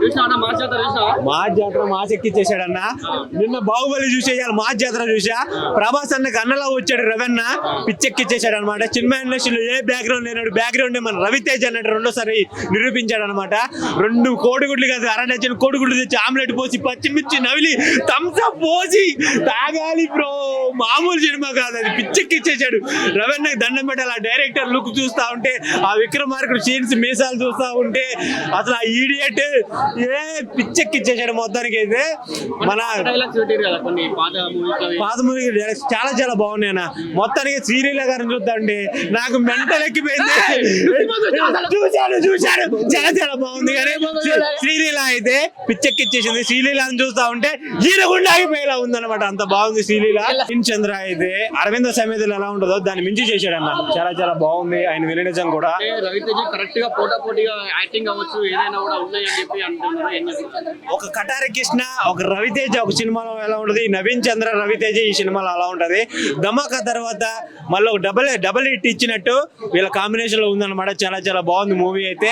మా మా జాతర మాస్ ఎక్కిచ్చేసాడన్న. నిన్న బాహుబలి చూసేయాలి మా జాతర చూసా. ప్రభాస్ అన్నకి అన్నలా వచ్చాడు రవన్న. పిచ్చెక్కిచ్చేసాడు అనమాట సినిమా ఇండస్ట్రీలో ఏ బ్యాక్గ్రౌండ్ లేనాడు బ్యాక్గ్రౌండ్ మన రవితేజ్ అన్నట్టు రెండోసారి నిరూపించాడు అనమాట రెండు కోడిగుడ్లు కాదు అర డజన్ కోడిగుడ్లు తెచ్చి ఆమ్లెట్ పోసి పచ్చిమిర్చి నవిలి థమ్స్అప్ పోసి తాగాలి బ్రో. మామూలు సినిమా కాదు అది. పిచ్చెక్కిచ్చేసాడు. రవన్నకి దండం పెట్టాలి. ఆ డైరెక్టర్ లుక్ చూస్తా ఉంటే ఆ విక్రమార్కుడు సీన్స్ మీసాలు చూస్తా ఉంటే అసలు ఆ ఈడియట్ ఏ పిచ్చెక్కిచ్చేసాడు మొత్తానికి అయితే మన డైలాగ్స్ పాత మూవీస్ పాదమూలి చాలా చాలా బాగున్నాయి అన్న. మొత్తానికి శ్రీలీల గారిని చూద్దాండి నాకు మెంటల్ ఎక్కిపోయింది. చూశాను చూశాను చాలా చాలా బాగుంది. కానీ శ్రీలీల అయితే పిచ్చెక్కిచ్చేసింది. శ్రీలీలని చూస్తా ఉంటే ఈరగుండా ఆగిపోయేలా ఉందన్నమాట. అంత బాగుంది శ్రీలీల. చంద్ర అయితే అరవింద సమేతలు ఎలా ఉంటుందో దాన్ని మించి చేశాడు అన్న చాలా చాలా బాగుంది. ఆయన వినడం కూడా. రవితేజ కరెక్ట్గా పోటా పోటీగా యాక్టింగ్ అవ్వచ్చు ఏదైనా కూడా ఉన్నాయని చెప్పి ఒక కటారి కృష్ణ ఒక రవితేజ ఒక సినిమాలో ఎలా ఉంటది? నవీన్ చంద్ర రవితేజ ఈ సినిమాలో అలా ఉంటది. ధమాకా తర్వాత మళ్ళీ ఒక డబల్ డబల్ హిట్ ఇచ్చినట్టు వీళ్ళ కాంబినేషన్లో ఉందన్నమాట. చాలా చాలా బాగుంది మూవీ అయితే.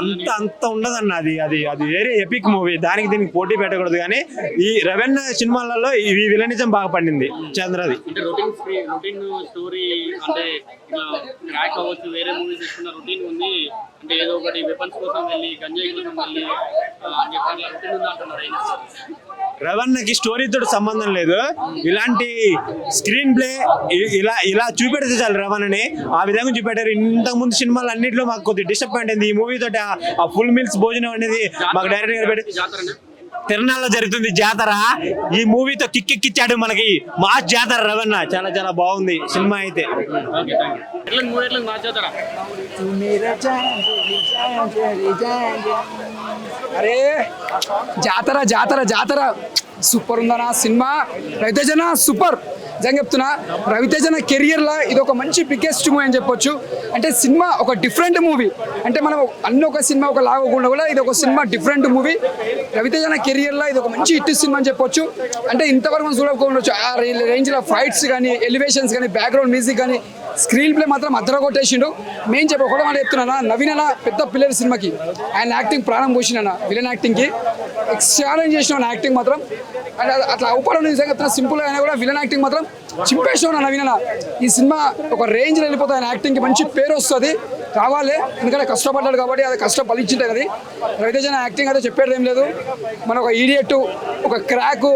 అంత అంత ఉండదన్న అది అది అది వేరే ఎపిక్ మూవీ దానికి దీనికి పోటీ పెట్టకూడదు కానీ ఈ రవెన్న సినిమాలలో ఈ విలనిజం బాగా పండింది చంద్రది. అంటే రొటీన్ రొటీన్ స్టోరీ అంటే వేరే మూవీస్ రొటీన్ ఉంది. అంటే ఏదో ఒకటి వెపన్స్ కోసం వెళ్ళి గంజాయి కోసం వెళ్ళి అని చెప్పి అట్లా అంటున్నారు? రవణకి స్టోరీతో సంబంధం లేదు. ఇలాంటి స్క్రీన్ ప్లే ఇలా ఇలా చూపెడితే చాలు రవణని. ఆ విధంగా చూపెట్టారు. ఇంతకు ముందు సినిమాలు అన్నింటిలో మాకు కొద్దిగా డిసప్పాయింట్ అయింది. ఈ మూవీ తోటి ఆ- ఫుల్ మీల్స్ భోజనం అనేది మాకు డైరెక్ట్ గారు పెట్టి జరుగుతుంది. జాతర. ఈ మూవీతో కిక్కెక్కిచ్చాడు మనకి మా జాతర రవణ. చాలా చాలా బాగుంది సినిమా అయితే. అరే జాతర జాతర జాతర. సూపర్ ఉందన్న సినిమా. రవితేజన సూపర్. నిజంగా చెప్తున్నా రవితేజన కెరియర్లో ఇది ఒక మంచి బిగ్గెస్ట్ మూవీ అని చెప్పొచ్చు. అంటే సినిమా ఒక డిఫరెంట్ మూవీ అంటే మనం అన్ని ఒక సినిమా ఒక లాగకుండా కూడా ఇది ఒక సినిమా డిఫరెంట్ మూవీ రవితేజన కెరియర్లో ఇది ఒక మంచి హిట్ సినిమా అని చెప్పొచ్చు. అంటే ఇంతవరకు మనం చూడకుండా ఆ రేంజ్లో ఫైట్స్ కానీ ఎలివేషన్స్ కానీ బ్యాక్గ్రౌండ్ మ్యూజిక్ కానీ స్క్రీన్ ప్లే మాత్రం అద్దర కొట్టేసిండు. మెయిన్ చెప్పి ఒకటే మాట చెప్తున్నా నవీన్ అన్న పెద్ద పిల్లల సినిమాకి ఆయన యాక్టింగ్ ప్రాణం పోసిన విలన్ యాక్టింగ్కి ఛాలెంజ్ చేసిన యాక్టింగ్ మాత్రం. అండ్ అది అట్లా అవపడం నిజంగా సింపుల్ అయినా కూడా విలన్ యాక్టింగ్ మాత్రం చింపేసిన నవీన్ అన్న ఈ సినిమా ఒక రేంజ్లో వెళ్ళిపోతే ఆయన యాక్టింగ్కి మంచి పేరు వస్తుంది. కావాలి ఎందుకంటే కష్టపడ్డాడు కాబట్టి అది కష్టం ఫలించింటాయి అది. రవితేజన యాక్టింగ్ అయితే చెప్పేది ఏం లేదు. మన ఒక ఈడియట్ ఒక క్రాక్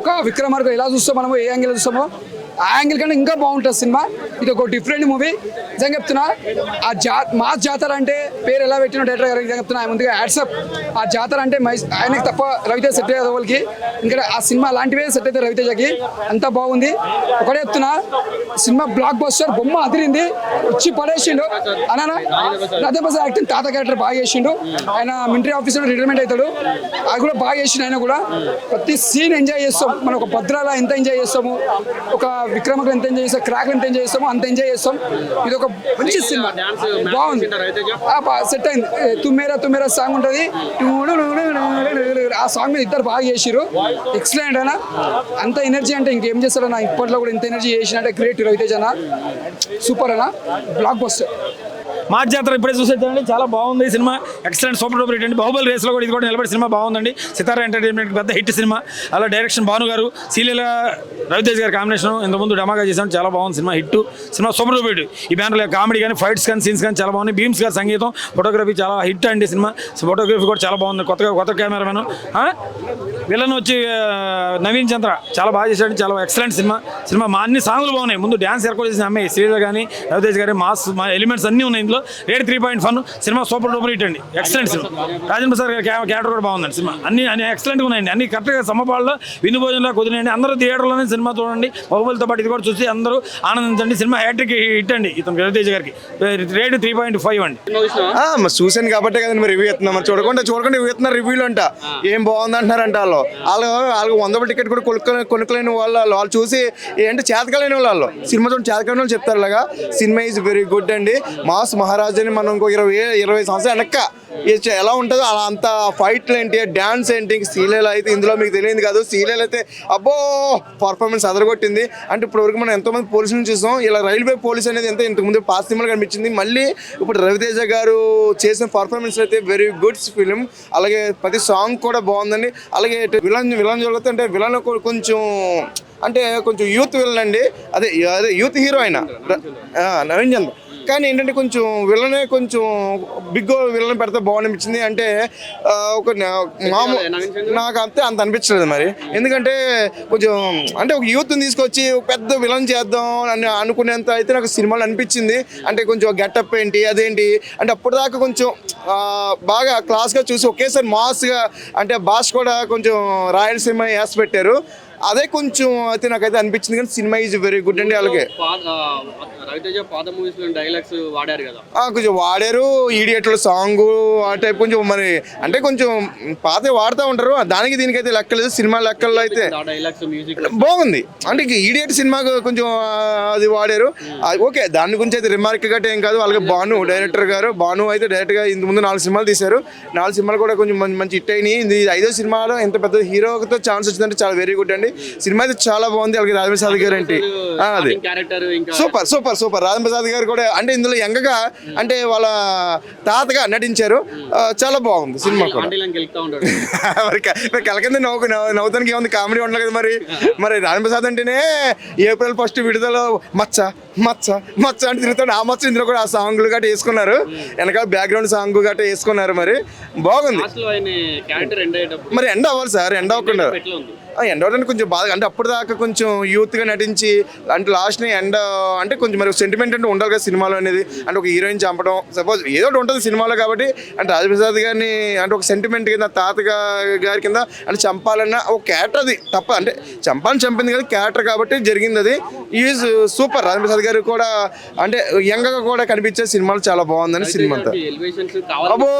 ఒక విక్రమార్క ఎలా చూస్తాం మనము ఏ యాంగిల్ చూస్తామో ఆ యాంగిల్ కంటే ఇంకా బాగుంటుంది సినిమా. ఇది ఒక డిఫరెంట్ మూవీ నిజంగా చెప్తున్నా ఆ జా మాస్ జాతర అంటే పేరు ఎలా పెట్టిన డైరెక్టర్ గారు నిజంగా చెప్తున్నా ఆయన ముందుగా యాడ్సప్ ఆ జాతర అంటే మై- ఆయనకి తప్ప రవితేజ సెట్ అయ్యేది వాళ్ళకి ఇంకా ఆ సినిమా అలాంటివే సెట్ అయితే రవితేజకి. అంతా బాగుంది. ఒకటే చెప్తున్నా సినిమా బ్లాక్ బస్టర్ బొమ్మ అదిరింది. వచ్చి పడేసిండు. అనా రాధాప్రసాద్ యాక్టింగ్ తాత క్యారెక్టర్ బాగా చేసిండు. ఆయన మిలిటరీ ఆఫీసర్ రిటైర్మెంట్ అవుతాడు అది కూడా బాగా చేసిండు ఆయన కూడా. ప్రతి సీన్ ఎంజాయ్ చేస్తాం. మనం ఒక భద్రాల ఎంత ఎంజాయ్ చేస్తాము? ఒక విక్రమకు ఎంత ఎంజాయ్ చేస్తాం? క్రాక్ ఎంత ఎంజాయ్ చేస్తామో అంత ఎంజాయ్ చేస్తాం. ఇది ఒక మంచి సినిమా. బాగుంది. సెట్ అయింది. తుమ్మేరా తుమ్మేరా సాంగ్ ఉంటుంది. ఆ సాంగ్ మీద ఇద్దరు బాగా చేసిరు ఎక్సలెంట్ అన్న. అంత ఎనర్జీ అంటే ఇంకేం చేస్తారన్న ఇప్పట్లో కూడా ఇంత ఎనర్జీ చేసినట్టే గ్రేట్ రవితేజ్ అన్న సూపర్ అన్న. బ్లాక్ బస్టర్ మా జాతర ఇప్పుడే చూసేదండి చాలా బాగుంది cinema. Excellent super duper hit అండి. బాహుబలి రేస్లో కూడా ఇది కూడా నిలబడి సినిమా బాగుందండి. సితారా ఎంటర్టైన్మెంట్ పెద్ద హిట్ సినిమా. అలా డైరెక్షన్ భాను గారు సీలీల రవితేజ్ గారి కాంబినేషన్ ఇంతకుముందు డమాగా చేసాం చాలా బాగుంది cinema hit. Cinema super duper hit. ఈ బ్యానర్లో కామెడీ కానీ ఫైట్స్ కానీ సీన్స్ కానీ చాలా బాగున్నాయి. భీమ్స్ గారి సంగీతం ఫోటోగ్రఫీ చాలా హిట్ అండి సినిమా. ఫోటోగ్రఫీ కూడా చాలా బాగుంది. కొత్తగా కొత్త కెమెరామెన్ విలన్ వచ్చి నవీన్ చంద్ర చాలా బాగా చేశాడు. చాలా ఎక్సలెంట్ సినిమా. సినిమా మా అన్ని సాంగ్లు బాగున్నాయి. ముందు డ్యాన్స్ ఏర్పాటు చేసిన అమ్మాయి శ్రీల కానీ రవితేజ్ గారి మాస్ మా ఎలిమెంట్స్ అన్నీ ఉన్నాయి ఇందులో rate three point fun cinema super duper hit అండి. Excellent cinema. Rajendra Prasad garu cha- character కూడా బాగుందండి సినిమా. అన్ని అన్ని ఎక్సలెంట్గా ఉన్నాయండి. అన్ని కరెక్ట్గా సమపాళ్ళలో విందు భోజనంలో కుదిరినాయండి. అందరూ థియేటర్లోనే సినిమా చూడండి. బాహుబలితో పాటు ఇది కూడా చూసి అందరూ ఆనందించండి. సినిమా హ్యాట్రిక్ హిట్ అండి ఇతను రవితేజ్ గారికి. రేటు త్రీ పాయింట్ ఫైవ్ అండి. ఆ, మరి చూశాను కాబట్టే కదండి మరి రివ్యూ ఇస్తున్నాం మరి చూడకుండా చూడకుండా రివ్యూ ఇస్తున్నారు రివ్యూలు అంట. ఏం బాగుంది అంటున్నారంట వాళ్ళు వాళ్ళు వాళ్ళు వంద రూపాయల టికెట్ కూడా కొనుక్కొని కొనుక్కలేని వాళ్ళు వాళ్ళు చూసి ఏంటి చేతకలేని వాళ్ళు. సినిమా చూడండి చేతకలేని వాళ్ళు చెప్తారు ఇలాగా. సినిమా ఈజ్ వెరీ గుడ్ అండి. మాస్ మహారాజాని మనం ఇంకో ఇరవై ఇరవై సంవత్సరాలు వెనక్క ఎలా ఉంటుందో అలా అంత ఫైట్లు ఏంటి డ్యాన్స్ ఏంటి సీరియల్ అయితే ఇందులో మీకు తెలియదు కాదు. సీరియల్ అయితే అబ్బో పర్ఫార్మెన్స్ అదరగొట్టింది. అంటే ఇప్పుడు వరకు మనం ఎంతోమంది పోలీసులను చూసాం. ఇలా రైల్వే పోలీస్ అనేది ఎంత ఇంతకుముందు పాస్ సినిమాలు కనిపించింది. మళ్ళీ ఇప్పుడు రవితేజ గారు చేసిన పర్ఫార్మెన్స్ అయితే వెరీ గుడ్ ఫిలిం అలాగే ప్రతి సాంగ్ కూడా బాగుందండి. అలాగే విలన్ విలన్ జరుగుతుంది అంటే విలన్ కొంచెం అంటే కొంచెం యూత్ విలన్ అండి. అదే అదే యూత్ హీరో ఆయన నవీన్ చంద్ర కానీ ఏంటంటే కొంచెం విలనే కొంచెం బిగ్ విలన్ పెడితే బాగునిపించింది అంటే ఒక మామూలు నాకు అంతే అంత అనిపించలేదు మరి. ఎందుకంటే కొంచెం అంటే ఒక యూత్ని తీసుకొచ్చి పెద్ద విలన్ చేద్దాం అని అనుకునేంత అయితే నాకు సినిమాలో అనిపించింది. అంటే కొంచెం గెటప్ ఏంటి అదేంటి? అంటే అప్పటిదాకా కొంచెం ఆ, బాగా క్లాస్గా చూసి ఒకేసారి మాస్గా అంటే భాష కూడా కొంచెం రాయలసీమ వేసి పెట్టారు. అదే కొంచెం అయితే నాకైతే అనిపించింది కానీ సినిమా ఈజ్ వెరీ గుడ్ అండి అలాగే. రవితేజ పాత మూవీస్ డైలాగ్స్ వాడారు కదా. కొంచెం వాడారు ఈడియట్ల సాంగ్ ఆ టైప్ కొంచెం మరి అంటే కొంచెం పాత వాడుతూ ఉంటారు. దానికి దీనికైతే లెక్కలేదు సినిమా లెక్కల్లో అయితే బాగుంది. అంటే ఈడియట్ సినిమా కొంచెం అది వాడారు. ఓకే దాని గురించి అయితే రిమార్క్ గట్ట ఏం కాదు. అలాగే బాను డైరెక్టర్ గారు బాను అయితే డైరెక్ట్గా ఇంత ముందు నాలుగు సినిమాలు తీశారు. నాలుగు సినిమాలు కూడా కొంచెం మంచి మంచి హిట్ అయినాయి. ఇది ఐదో సినిమాలో ఎంత పెద్ద హీరోతో ఛాన్స్ వచ్చిందంటే చాలా వెరీ గుడ్ అండి. సినిమా అయితే చాలా బాగుంది. అలాగే రాజేంద్ర ప్రసాద్ గారు ఆ, అది. Super super super. Rajendra Prasad garu కూడా అంటే ఇందులో యంగగా అంటే వాళ్ళ తాతగా నటించారు. చాలా బాగుంది సినిమా కూడా. కలకింద నవ్వు నవ్వు- నవ్వుతానికి ఏముంది? కామెడీ ఉండాలి కదా మరి. మరి రాజేంద్ర ప్రసాద్ అంటేనే ఏప్రిల్ ఫస్ట్ విడుదల మచ్చ మచ్చ మచ్చ అంటే తిరుగుతాడు. ఆ మచ్చ ఇందులో కూడా ఆ సాంగ్లు గట్రా వేసుకున్నారు. వెనకాల బ్యాక్గ్రౌండ్ సాంగ్ గట్రా వేసుకున్నారు మరి. బాగుంది. మరి ఎండ అవ్వాలి సార్ ఎండ అవ్వకుండా. ఎండ అవడానికి కొంచెం బాధ. అంటే అప్పుడు దాకా కొంచెం యూత్గా నటించి అంటే లాస్ట్ని ఎండ అంటే కొంచెం మరి సెంటిమెంట్ అంటే ఉండాలి కదా సినిమాలో అనేది. అంటే ఒక హీరోయిన్ చంపడం. సపోజ్ ఏదో ఒకటి ఉంటుంది సినిమాలో కాబట్టి అంటే రాజప్రసాద్ గారిని అంటే ఒక సెంటిమెంట్ కింద తాతగా గారి కింద అంటే చంపాలన్న ఒక క్యారెక్టర్ అది. తప్ప అంటే చంపాలని చంపింది కదా క్యారెక్టర్ కాబట్టి జరిగింది అది. ఈజ్ సూపర్ రాజప్రసాద్ గారు కూడా అంటే యంగ్గా కూడా కనిపించే సినిమాలు చాలా బాగుందని సినిమా అంతా. అబ్బో!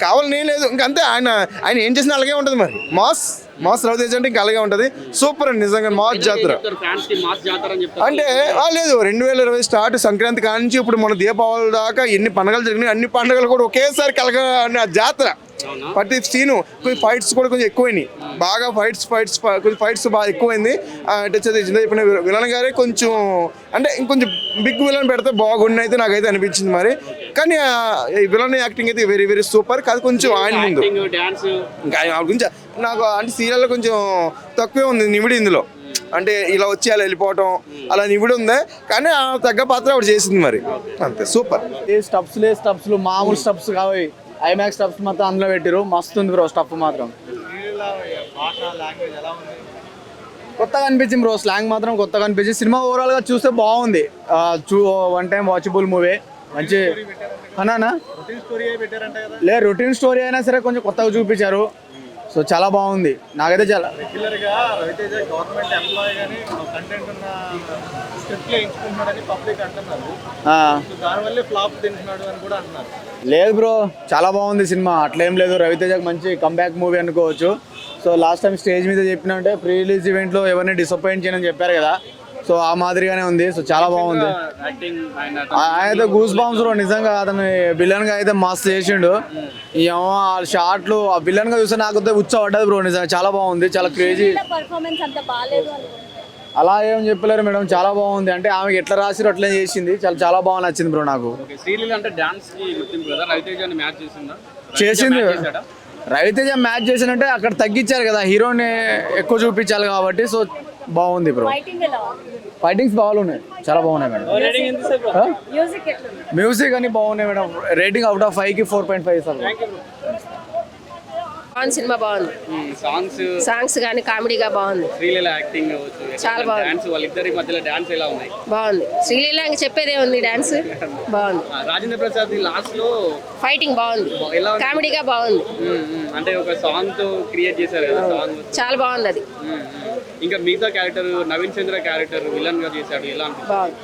కావాలని లేదు. ఇంకా అంతే ఆయన ఆయన ఏం చేసినా అలాగే ఉంటుంది మరి. మాస్ మాస్ రవితేజ్ అంటే ఇంకా అలాగే ఉంటుంది. సూపర్ అండి నిజంగా మాస్ జాతర. అంటే లేదు రెండు వేల ఇరవై స్టార్ట్ సంక్రాంతి కానించి ఇప్పుడు మన దీపావళి దాకా ఎన్ని పండుగలు జరిగినాయి అన్ని పండుగలు కూడా ఒకేసారి కలగ అనే ఆ జాతర. ప్రతి సీను కొంచెం ఫైట్స్ కూడా కొంచెం ఎక్కువైనాయి. బాగా ఫైట్స్ ఫైట్స్ కొంచెం ఫైట్స్ బాగా ఎక్కువైంది. ఆ, అంటే చదివి చిన్న చెప్పిన విలన్ గారే కొంచెం అంటే ఇంకొంచెం బిగ్ విలన్ పెడితే బాగుండి అయితే నాకైతే అనిపించింది మరి. కానీ విలన్ యాక్టింగ్ అయితే వెరీ వెరీ సూపర్ కాదు కొంచెం ఆయన ముందు. గురించి నాకు అంటే సీరియల్లో కొంచెం తక్కువే ఉంది నిమిడి ఇందులో. అంటే ఇలా వచ్చి అలా వెళ్ళిపోవటం అలా నిమిడి ఉంది. కానీ ఆ తగ్గ పాత్ర ఆవిడ చేసింది మరి. అంతే సూపర్ ఏ స్టప్స్ లే స్టప్స్లు మామూలు స్టప్స్ కావాలి ఐమాక్స్ స్టప్స్ మొత్తం అందులో పెట్టిరు మస్తు ఉంది బ్రో స్టఫ్ మాత్రం. కొత్తగా అనిపించింది బ్రో స్లాంగ్ మాత్రం కొత్తగా అనిపించింది. సినిమా ఓవరాల్గా చూస్తే బాగుంది. చూ వన్ టైం వాచబుల్ మూవీ. మంచి అన్నానా? లే రొటీన్ స్టోరీ అయినా సరే కొంచెం కొత్తగా చూపించారు. సో చాలా బాగుంది. నాకైతే చాలా రెగ్యులర్గా రవితేజ గవర్నమెంట్ ఎంప్లాయీ కానీ కంటెంట్ ఉన్న స్క్రిప్ట్ ఎంచుకుంటున్నాడని పబ్లిక్ అంటున్నారు. ఆ, సో దానివల్లే ఫ్లాప్ తింటున్నాడు అని కూడా అంటున్నారు. లేదు బ్రో చాలా బాగుంది సినిమా. అట్లేం లేదు. రవితేజకి మంచి కంబ్యాక్ మూవీ అనుకోవచ్చు. సో లాస్ట్ టైం స్టేజ్ మీద చెప్పినంటే ప్రీ రిలీజ్ ఈవెంట్లో ఎవరిని డిసప్పాయింట్ చేయని చెప్పారు కదా. సో ఆ మాదిరిగానే ఉంది. సో చాలా బాగుంది. ఆయన గూస్ బాంబ్స్లో నిజంగా అతను విలన్గా అయితే మస్తు చేసిండు. ఈ అమ్మ ఆ షాట్లు ఆ విలన్గా చూస్తే నాకు ఉచ్చ పడ్డది బ్రో నిజంగా చాలా బాగుంది. చాలా క్రేజీ అలా ఏం చెప్పలేరు మేడం చాలా బాగుంది. అంటే ఆమె ఎట్లా రాసిరో అట్లే చేసింది. చాలా చాలా బాగా నచ్చింది బ్రో నాకు. ఓకే శ్రీలీల అంటే డాన్స్కి గుర్తింపు కదా? రవితేజ మ్యాచ్ చేసిందా? రవితేజ మ్యాచ్ చేసినంటే అక్కడ తగ్గించారు కదా హీరోని ఎక్కువ చూపించాలి కాబట్టి సో బాగుంది బ్రో ఫైటింగ్స్ బాగున్నాయి. చాలా బాగున్నాయి మేడం. మ్యూజిక్ అని బాగున్నాయి మేడం. రేటింగ్ అవుట్ ఆఫ్ ఫైవ్కి ఫోర్ పాయింట్ ఫైవ్ ఇస్తాను బాగుంది సినిమా బాగుంది. సాంగ్స్ సాంగ్స్ కానీ కామెడీగా బాగుంది. శ్రీలీల యాక్టింగ్ చాలా బాగుంది. డాన్స్ వాళ్ళిద్దరి మధ్యలో డాన్స్ ఎలా ఉన్నాయి? బాగుంది. శ్రీలీల ఇంక చెప్పేదే ఉంది డాన్స్ బాగుంది. రాజేంద్ర ప్రసాద్ లాస్ట్లో ఫైటింగ్ బాగుంది? కామెడీగా బాగుంది. అంటే ఒక సాంగ్తో క్రియేట్ చేశారు కదా సాంగ్ చాలా బాగుంది అది. ఇంకా మిగతా క్యారెక్టర్ నవీన్ చంద్ర క్యారెక్టర్ విలన్గా చేశాడు ఎలా బాగుంది.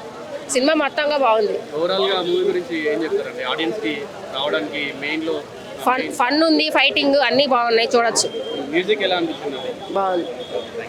సినిమా మొత్తంగా బాగుంది. ఓవరాల్గా మూవీ గురించి ఏం చెప్తారండి? ఆడియన్స్కి రావడానికి మెయిన్లో ఫన్ ఫన్ ఉంది ఫైటింగ్ అన్నీ బాగున్నాయి చూడొచ్చు. మ్యూజిక్ ఎలా అనిపిస్తుంది బాగుంది.